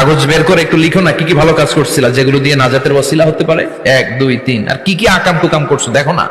কাগজ বের করে একটু লিখো না, কি কি ভালো কাজ করছিলা, যেগুলো দিয়ে নাজাতের ওসিলা হতে পারে? এক, দুই, তিন। আর কি কি আকাম টুকাম করছ, দেখো না।